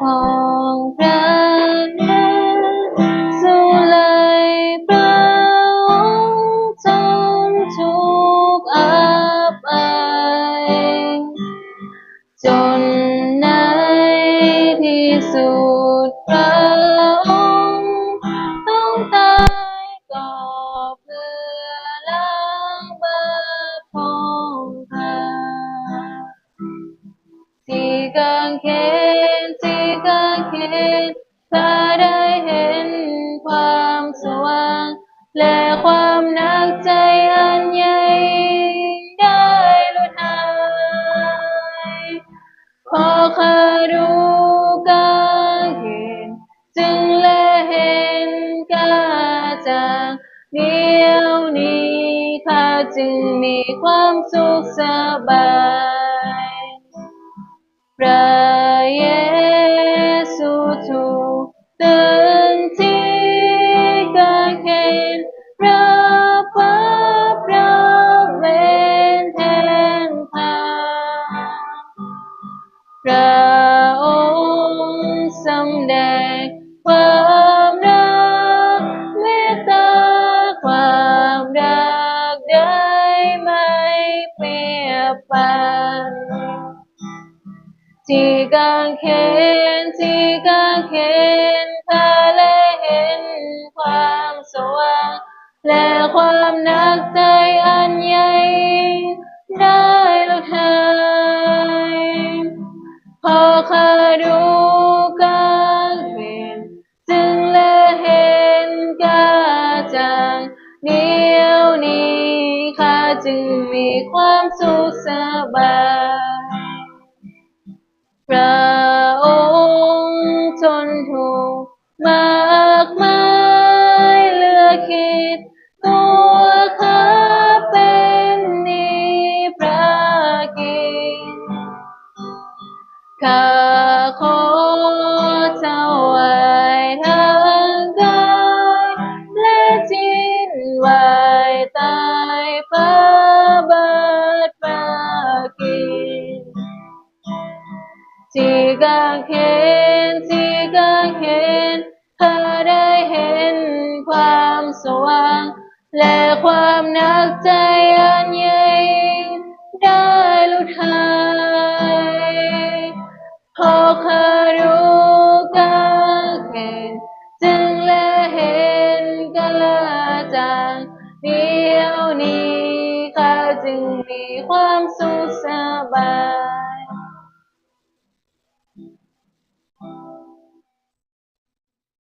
ของพระนั้นสุไลพระงค์ททุกอับอายจนในที่สุด พอข้ารู้กางเขนจึงและเห็นกาจางเดียวนี้ข้าจึงมีความสุขสบาย พระองค์สำแดงความรักเมตตาความรักได้ไม่เปรียบปานที่กางเขนที่กางเขนข้าและเห็นความสว่างและความนักใจอันใหญ่ได้ พอข้ารู้กางเขนจึงและเห็นกาจางเดียวนี้ข้าจึงมีความสุขสบายพระองค์ทนทุกข์มา ขอเจ้าขอถวายทั้งกายและจิตไว้ใต้พระบาทพระกินที่กางเขนที่กางเขนข้าได้เห็นความสว่าง และความนักใจอันใเดียวนี้ข้าจึงมีความสุขสบาย